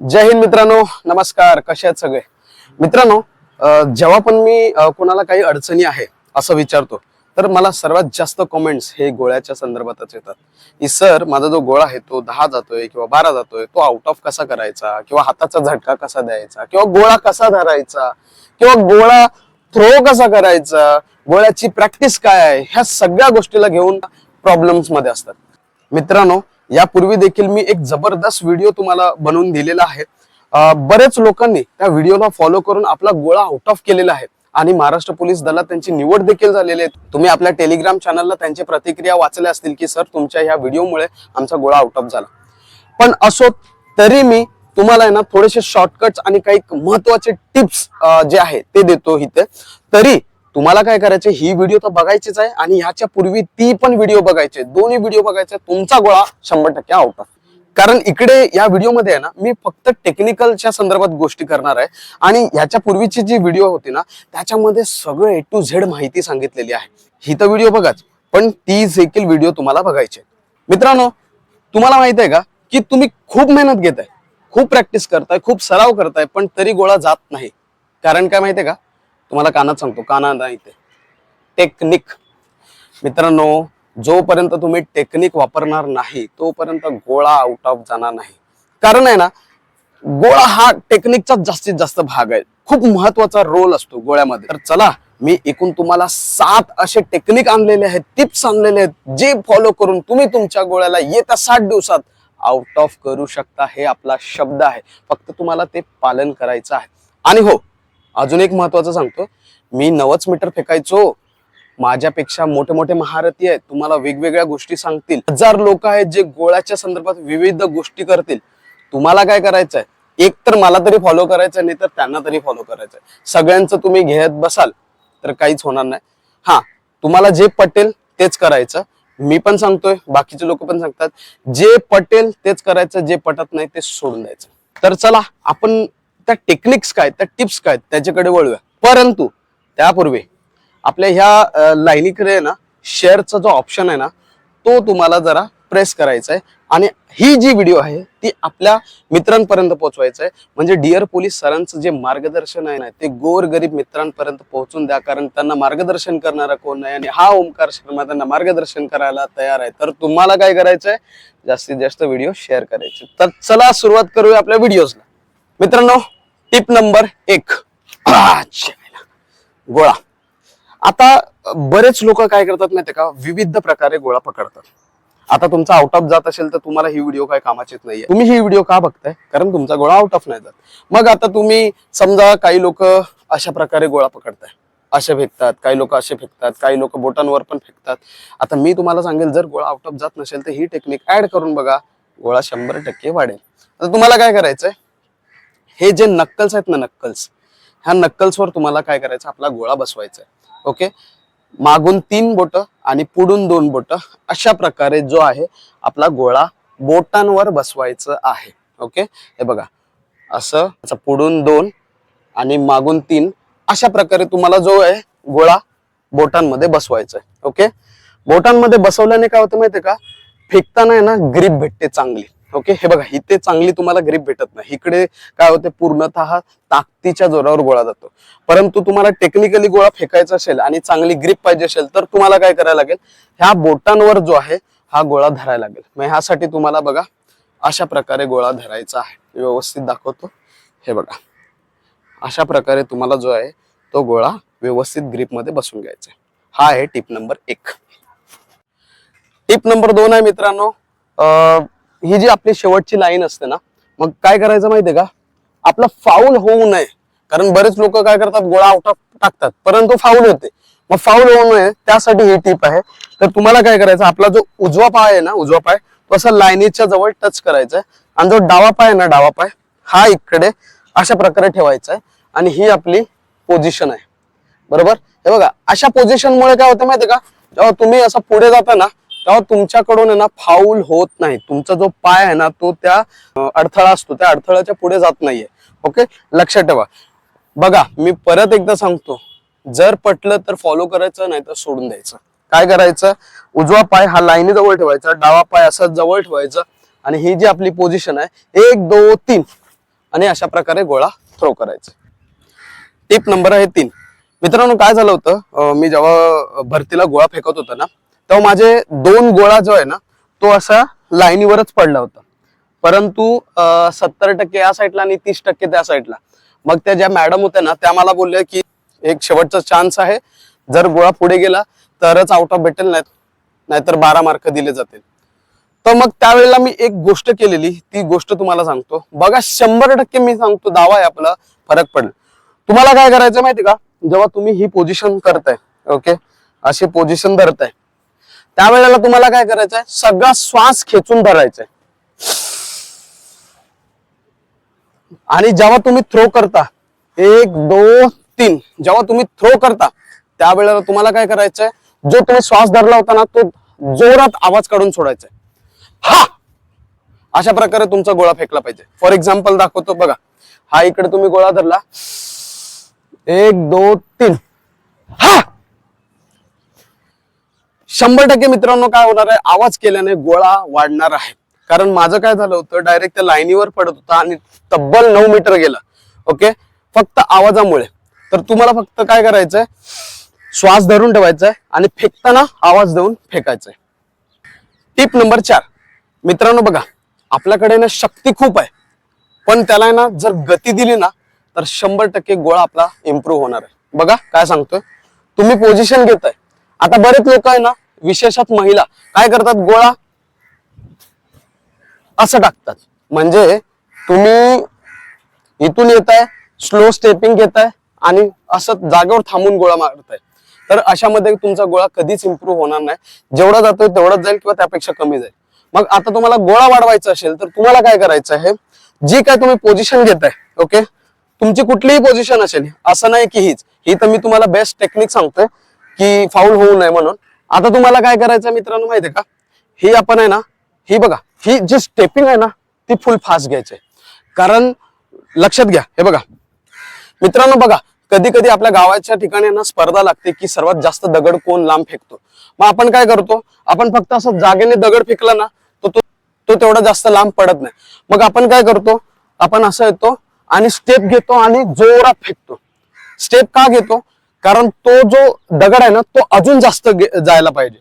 जय हिंद मित्रांनो नमस्कार कसे आहेत सगळे? मित्रांनो जेव्हा पण मी कोणाला काही अडचणी आहे असं विचारतो तर मला सर्वात जास्त कमेंट्स हे गोळ्याच्या संदर्भातच येतात. की सर माझा जो गोळा आहे तो दहा जातोय किंवा बारा जातोय तो आउट ऑफ कसा करायचा? किंवा हाताचा झटका कसा द्यायचा? किंवा गोळा कसा धरायचा? किंवा गोळा थ्रो कसा करायचा? गोळ्याची प्रॅक्टिस काय आहे? ह्या सगळ्या गोष्टीला घेऊन प्रॉब्लेम्समध्ये असतात. मित्रांनो यापूर्वी देखील मी एक जबरदस्त व्हिडिओ तुम्हाला बनवून दिलेला आहे. बरेच लोकांनी त्या व्हिडिओला फॉलो करून आपला गोळा आउट ऑफ केलेला आहे. आणि महाराष्ट्र पोलीस दलात त्यांची निवड देखील झालेली आहे. तुम्ही आपल्या टेलिग्राम चॅनलला त्यांची प्रतिक्रिया वाचल्या असतील की सर तुमच्या ह्या व्हिडिओमुळे आमचा गोळा आउट ऑफ झाला. पण असो तरी मी तुम्हाला आहे ना थोडेसे शॉर्टकट्स आणि काही महत्त्वाचे टिप्स जे आहे ते देतो इथे. तरी तुम्हाला काय करायचे ही व्हिडिओ तर बघायचीच आहे आणि ह्याच्या पूर्वी ती पण व्हिडिओ बघायचे. दोन्ही व्हिडिओ बघायचे. तुमचा गोळा शंभर टक्के आउट ऑफ कारण इकडे या व्हिडिओमध्ये आहे ना मी फक्त टेक्निकलच्या संदर्भात गोष्टी करणार आहे. आणि ह्याच्या पूर्वीची जी व्हिडिओ होती ना त्याच्यामध्ये सगळं ए टू झेड माहिती सांगितलेली आहे. ही तर व्हिडिओ बघाच. पण ती देखील व्हिडिओ तुम्हाला बघायचे मित्रांनो तुम्हाला माहीत आहे का की तुम्ही खूप मेहनत घेताय. खूप प्रॅक्टिस करताय खूप सराव करताय पण तरी गोळा जात नाही. कारण काय माहितीये का? तुम्हाला कानात सांगतो काना नाही ते. टेक्निक मित्रांनो जोपर्यंत तुम्ही टेक्निक वापरणार नाही तोपर्यंत गोळा आउट ऑफ जाणार नाही. कारण आहे ना गोळा हा टेक्निकचा जास्तीत जास्त भाग आहे. खूप महत्त्वाचा रोल असतो गोळ्यामध्ये. तर चला मी एकूण तुम्हाला सात असे टेक्निक आणलेले आहेत टिप्स आणलेले आहेत जे फॉलो करून तुम्ही तुमच्या गोळ्याला येत्या सात दिवसात आउट ऑफ करू शकता हे आपला शब्द आहे. फक्त तुम्हाला ते पालन करायचं आहे. आणि हो अजून एक महत्वाचं सांगतो. मी नवच मीटर फेकायचो. माझ्यापेक्षा मोठे मोठे महारथी आहेत. तुम्हाला वेगवेगळ्या गोष्टी सांगतील. हजार लोक आहेत जे गोळ्याच्या संदर्भात विविध गोष्टी करतील. तुम्हाला काय करायचंय? एक तर मला तरी फॉलो करायचं नाही तर त्यांना तरी फॉलो करायचंय. सगळ्यांचं तुम्ही घेत बसाल तर काहीच होणार नाही. हा तुम्हाला जे पटेल तेच करायचं. मी पण सांगतोय बाकीचे लोक पण सांगतात. जे पटेल तेच करायचं जे पटत नाही ते सोडून द्यायचं. तर चला आपण त्या टेक्निक्स काय त्या टिप्स काय त्याच्याकडे वळूया. परंतु त्यापूर्वी आपल्या ह्या लाईनीकडे आहे ना शेअरचा जो ऑप्शन आहे ना तो तुम्हाला जरा प्रेस करायचा आहे. आणि ही जी व्हिडिओ आहे ती आपल्या मित्रांपर्यंत पोहोचवायचं आहे. म्हणजे डिअर पोलीस सरांचं जे मार्गदर्शन आहे ना ते गोर गरीब मित्रांपर्यंत पोहोचून द्या. कारण त्यांना मार्गदर्शन करणारा कोण नाही आणि हा ओमकार शर्मा त्यांना मार्गदर्शन करायला तयार आहे. तर तुम्हाला काय करायचंय? जास्तीत जास्त व्हिडिओ शेअर करायचे. तर चला सुरुवात करूया आपल्या व्हिडिओजला मित्रांनो टिप नंबर एक. गोळा. आता बरेच लोक काय करतात माहितीये का? विविध प्रकारे गोळा पकडतात. आता तुमचा आउट ऑफ जात असेल तर तुम्हाला ही व्हिडिओ काय कामाचीच नाहीये. तुम्ही ही व्हिडिओ का बघताय? कारण तुमचा गोळा आउट ऑफ नाही जात. मग आता तुम्ही समजा काही लोक अशा प्रकारे गोळा पकडताय. असे फेकतात काही लोक असे फेकतात काही लोक बोटांवर पण फेकतात. आता मी तुम्हाला सांगेल जर गोळा आउट ऑफ जात नसेल तर ही टेक्निक ऍड करून बघा. गोळा शंभर टक्के वाढेल. आता तुम्हाला काय करायचंय? हे जे नक्कल्स आहेत ना नक्कल्स ह्या नक्कल्सवर तुम्हाला काय करायचं? आपला गोळा बसवायचा आहे ओके? मागून तीन बोट आणि पुढून दोन बोट अशा प्रकारे जो आहे आपला गोळा बोटांवर बसवायचं आहे. ओके? हे बघा. असं असं पुढून दोन आणि मागून तीन अशा प्रकारे तुम्हाला जो आहे गोळा बोटांमध्ये बसवायचा आहे ओके? बोटांमध्ये बसवल्याने काय होतं माहितीये का? फेकताना आहे ना ग्रीप भेटते चांगली. ओके हे बघा इथे चांगली तुम्हाला ग्रीप भेटत नाही. इकडे काय होते पूर्णतः ताकदीच्या जोरावर गोळा जातो. परंतु तुम्हाला टेक्निकली गोळा फेकायचा असेल आणि चांगली ग्रीप पाहिजे असेल तर तुम्हाला काय करायला लागेल? ह्या बोटांवर जो आहे हा गोळा धरायला लागेल. मग ह्यासाठी तुम्हाला बघा अशा प्रकारे गोळा धरायचा आहे. व्यवस्थित दाखवतो. हे बघा. अशा प्रकारे तुम्हाला जो आहे तो गोळा व्यवस्थित ग्रीपमध्ये बसून घ्यायचा आहे. हा आहे टिप नंबर एक. टिप नंबर दोन आहे मित्रांनो अं, ही जी आपली शेवटची लाईन असते ना मग काय करायचं माहितीये का? आपला फाऊल होऊ नये. कारण बरेच लोक काय करतात गोळा आउट ऑफ टाकतात परंतु फाऊल होते. मग फाऊल होऊ नये त्यासाठी ही टीप आहे. तर तुम्हाला काय करायचं आपला जो उजवा पाय आहे ना उजवा पाय तो असा लाईनीच्या जवळ टच करायचा आहे. आणि जो डावा पाय आहे ना डावा पाय हा इकडे अशा प्रकारे ठेवायचा आहे. आणि ही आपली पोझिशन आहे. बरोबर? हे बघा अशा पोझिशनमुळे काय होतं माहितीये का? जेव्हा तुम्ही असं पुढे जाता ना तेव्हा तुमच्याकडून आहे ना फाऊल होत नाही. तुमचा जो पाय आहे ना तो त्या अडथळा असतो. त्या अडथळ्याच्या पुढे जात नाहीये. ओके लक्षात ठेवा. बघा मी परत एकदा सांगतो. जर पटलं तर फॉलो करायचं नाही तर सोडून द्यायचं. काय करायचं? उजवा पाय हा लाईनी जवळ ठेवायचा डावा पाय असा जवळ ठेवायचा आणि ही जी आपली पोझिशन आहे एक दो तीन. आणि अशा प्रकारे गोळा थ्रो करायचा. टिप नंबर आहे तीन. मित्रांनो काय झालं होतं? मी जेव्हा भरतीला गोळा फेकत होता ना तेव्हा माझे दोन गोळा जो आहे ना तो असा लाईनीवरच पडला होता. परंतु सत्तर टक्के या साईडला आणि तीस टक्के त्या साईडला. मग त्या ज्या मॅडम होत्या ना त्या मला बोलल्या की एक शेवटचा चान्स आहे. जर गोळा पुढे गेला तरच आउट ऑफ भेटेल नाही नाहीतर बारा मार्क दिले जातील. तर मग त्यावेळेला मी एक गोष्ट केलेली ती गोष्ट तुम्हाला सांगतो. बघा शंभर टक्के मी सांगतो दावा आहे आपला फरक पडेल. तुम्हाला काय करायचं माहिती का? जेव्हा तुम्ही ही पोझिशन करताय ओके अशी पोझिशन धरताय त्यावेळेला तुम्हाला काय करायचंय? सगळा श्वास खेचून धरायचा आणि जेव्हा तुम्ही थ्रो करता एक दोन तीन जेव्हा तुम्ही थ्रो करता त्यावेळेला तुम्हाला काय करायचंय? जो तुम्ही श्वास धरला होता ना तो जोरात आवाज काढून सोडायचा हा! अशा प्रकारे तुमचा गोळा फेकला पाहिजे. फॉर एक्झाम्पल दाखवतो बघा. हा इकडे तुम्ही गोळा धरला. एक दोन तीन. हा! शंभर टक्के मित्रांनो काय होणार आहे? आवाज केल्याने गोळा वाढणार आहे. कारण माझं काय झालं होतं डायरेक्ट त्या लाईनीवर पडत होता आणि तब्बल नऊ मीटर गेला. ओके? फक्त आवाजामुळे. तर तुम्हाला फक्त काय करायचंय? श्वास धरून ठेवायचा आहे आणि फेकताना आवाज देऊन फेकायचंय. टिप नंबर चार. मित्रांनो बघा आपल्याकडे ना शक्ती खूप आहे. पण त्याला आहे ना जर गती दिली ना तर शंभर टक्के गोळा आपला इम्प्रूव्ह होणार आहे. बघा काय सांगतोय? तुम्ही पोझिशन घेताय. आता बरेच लोक आहे ना विशेषात महिला. काय करतात? गोळा. असं टाकतात. म्हणजे तुम्ही इथून येत आहे स्लो स्टेपिंग घेताय आणि असं जागेवर थांबून गोळा मारताय. तर अशामध्ये तुमचा गोळा कधीच इम्प्रूव्ह होणार नाही. जेवढा जातोय तेवढाच जाईल किंवा त्यापेक्षा कमी जाईल. मग आता तुम्हाला गोळा वाढवायचा असेल तर तुम्हाला काय करायचं आहे? जी काय तुम्ही पोझिशन घेताय ओके तुमची कुठलीही पोझिशन असेल असं नाही की हीच. ही तर मी तुम्हाला बेस्ट टेक्निक सांगतोय की फाऊल होऊ नये म्हणून. आता तुम्हाला काय करायचं मित्रांनो माहितीये का? ही आपण आहे ना ही बघा ही जी स्टेपिंग आहे ना ती फुल फास्ट घ्यायची कारण लक्षात घ्या हे बघा. मित्रांनो बघा कधी कधी आपल्या गावाच्या ठिकाणी ना स्पर्धा लागते की सर्वात जास्त दगड कोण लांब फेकतो. मग आपण काय करतो? आपण फक्त असं जागेने दगड फेकला ना तो तो तो तेवढा जास्त लांब पडत नाही. मग आपण काय करतो? आपण असं येतो आणि स्टेप घेतो आणि जोरात फेकतो. स्टेप का घेतो? कारण तो जो दगड आहे ना तो अजून जास्त जायला पाहिजे.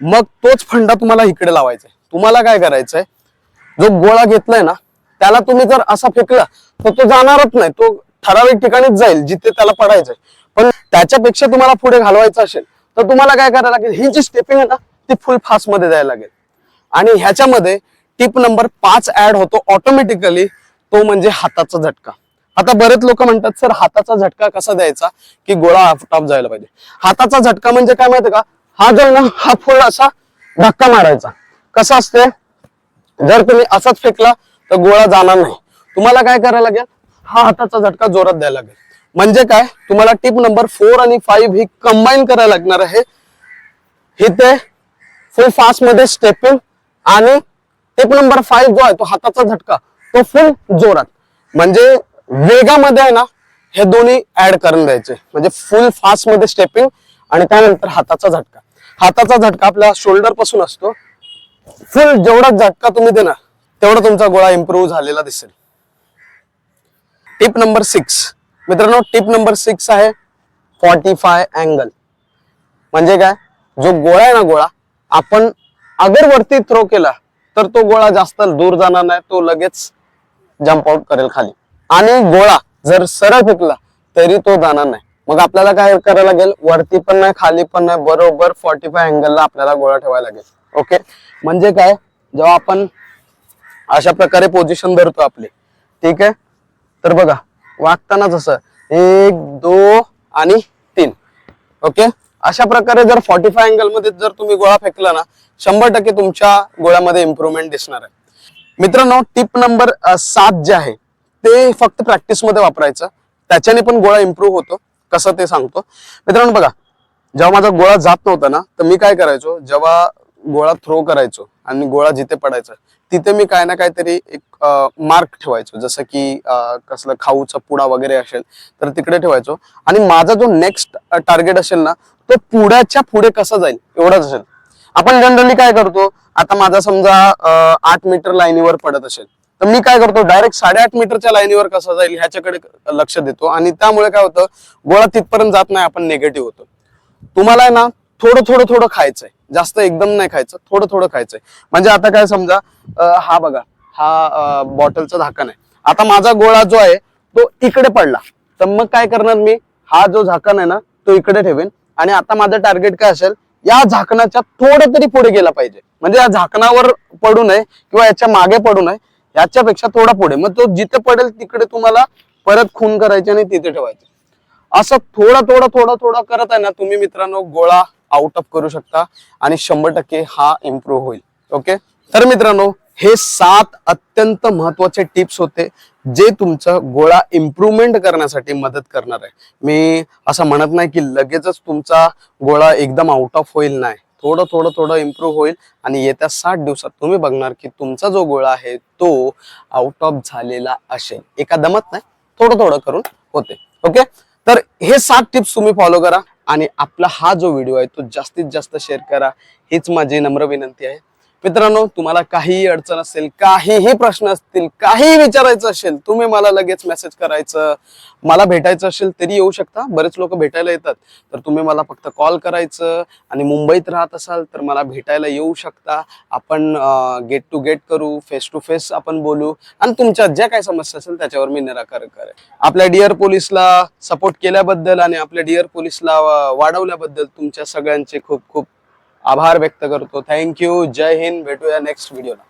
मग तोच फंडा तुम्हाला इकडे लावायचा आहे तुम्हाला काय करायचंय? जो गोळा घेतलाय ना त्याला तुम्ही जर असा फेकला तर तो जाणारच नाही. तो ठराविक ठिकाणीच जाईल जिथे त्याला पडायचंय. पण त्याच्यापेक्षा तुम्हाला पुढे घालवायचं असेल तर तुम्हाला काय करायला लागेल? ही जी स्टेपिंग आहे ना ती फुल फास्टमध्ये जायला लागेल. आणि ह्याच्यामध्ये टिप नंबर पाच ऍड होतो ऑटोमॅटिकली तो म्हणजे हाताचा झटका. आता बरेच लोक म्हणतात सर हाताचा झटका कसा द्यायचा की गोळा आफटाफ जायला पाहिजे? हाताचा झटका म्हणजे काय माहिती का? हा जो आहे ना हा फुल असा धक्का मारायचा. कसा असते जर तुम्ही असाच फेकला तर गोळा जाणार नाही. तुम्हाला काय करायला लागेल? हा हाताचा झटका जोरात द्यायला लागेल. म्हणजे काय? तुम्हाला टिप नंबर फोर आणि फाईव्ह ही कंबाईन करायला लागणार आहे. हे ते फुल फास्टमध्ये स्टेपिंग आणि टिप नंबर फाईव्ह जो आहे तो हाताचा झटका तो फुल जोरात. म्हणजे वेगामध्ये आहे ना हे दोन्ही ऍड करून द्यायचे. म्हणजे फुल फास्टमध्ये स्टेपिंग आणि त्यानंतर हाताचा झटका. हाताचा झटका आपल्या शोल्डरपासून असतो. फुल जेवढा झटका तुम्ही देणार तेवढा तुमचा गोळा इम्प्रूव्ह झालेला दिसेल. टिप नंबर सिक्स मित्रांनो टिप नंबर सिक्स आहे फॉर्टी फाय अँगल म्हणजे काय? जो गोळा आहे ना गोळा आपण अगर वरती थ्रो केला तर तो गोळा जास्त दूर जाणार नाही तो लगेच जम्प आउट करेल खाली. आणि गोळा जर सरळ फेकला तरी तो जाणार नाही. मग आपल्याला काय करायला लागेल? वरती पण नाही खाली पण नाही बरोबर फॉर्टी फाय अँगलला आपल्याला गोळा ठेवायला लागेल. ओके म्हणजे काय? जेव्हा आपण अशा प्रकारे पोझिशन धरतो आपली. ठीक आहे? तर बघा वागताना जसं एक दो आणि तीन. ओके अशा प्रकारे जर फॉर्टी फाय अँगलमध्ये जर तुम्ही गोळा फेकला ना शंभर टक्के तुमच्या गोळ्यामध्ये इम्प्रुव्हमेंट दिसणार आहे. मित्रांनो टिप नंबर सात जे आहे ते फक्त प्रॅक्टिसमध्ये वापरायचं. त्याच्याने पण गोळा इम्प्रूव्ह होतो. कसं ते सांगतो. मित्रांनो बघा जेव्हा माझा गोळा जात नव्हता ना तर मी काय करायचो? जेव्हा गोळा थ्रो करायचो आणि गोळा जिथे पडायचा तिथे मी काय ना काहीतरी एक मार्क ठेवायचो. जसं की कसलं खाऊचा पुडा वगैरे असेल तर तिकडे ठेवायचो. आणि माझा जो नेक्स्ट टार्गेट असेल ना तो पुढ्याच्या पुढे कसा जाईल एवढाच असेल. आपण जनरली काय करतो आता माझा समजा आठ मीटर लाईनीवर पडत असेल तर मी काय करतो डायरेक्ट साडेआठ मीटरच्या लाईनीवर कसा जाईल ह्याच्याकडे लक्ष देतो. आणि त्यामुळे काय होतं गोळा तिथपर्यंत जात नाही आपण निगेटिव्ह होतो. तुम्हाला आहे ना थोडं थोडं थोडं खायचंय. जास्त एकदम नाही खायचं थोडं थोडं खायचंय. म्हणजे आता काय समजा हा बघा हा बॉटलचं झाकण आहे. आता माझा गोळा जो आहे तो इकडे पडला. तर मग काय करणार मी? हा जो झाकण आहे ना तो इकडे ठेवेन. आणि आता माझं टार्गेट काय असेल या झाकणाच्या थोडं तरी पुढे गेला पाहिजे. म्हणजे या झाकणावर पडू नये किंवा याच्या मागे पडू नये. ह्याच्यापेक्षा थोडा पुढे. मग तो जिथे पडेल तिकडे तुम्हाला परत खून करायचे आणि तिथे ठेवायचे. असं थोडा थोडा थोडा थोडा करत आहे ना तुम्ही मित्रांनो गोळा आउट ऑफ करू शकता आणि शंभर टक्के हा इम्प्रूव्ह होईल. ओके तर मित्रांनो हे सात अत्यंत महत्त्वाचे टिप्स होते जे तुमचं गोळा इम्प्रूव्हमेंट करण्यासाठी मदत करणार आहे. मी असं म्हणत नाही की लगेचच तुमचा गोळा एकदम आउट ऑफ होईल नाही. थोडं थोडं थोडं इम्प्रूव्ह होईल. आणि येत्या साठ दिवसात तुम्ही बघणार की तुमचा जो गोळा आहे तो आउट ऑफ झालेला असेल. एका दमत नाही थोडं थोडं करून होते. ओके तर हे सात टिप्स तुम्ही फॉलो करा. आणि आपला हा जो व्हिडिओ आहे तो जास्तीत जास्त शेअर करा. हीच माझी नम्र विनंती आहे. मित्रांनो तुम्हाला काहीही अडचण असेल काहीही प्रश्न असतील काहीही विचारायचं असेल तुम्ही मला लगेच मेसेज करायचं मला भेटायचं असेल तरी येऊ शकता. बरेच लोक भेटायला येतात. तर तुम्ही मला फक्त कॉल करायचं आणि मुंबईत राहत असाल तर मला भेटायला येऊ शकता. आपण गेट टू गेट करू फेस टू फेस आपण बोलू. आणि तुमच्या ज्या काही समस्या असेल त्याच्यावर मी निराकरण करेन. आपल्या डिअर पोलीसला सपोर्ट केल्याबद्दल आणि आपल्या डिअर पोलीसला वाढवल्याबद्दल तुमच्या सगळ्यांचे खूप खूप आभार व्यक्त करतो. थँक्यू जय हिंद. भेटूया नेक्स्ट व्हिडिओला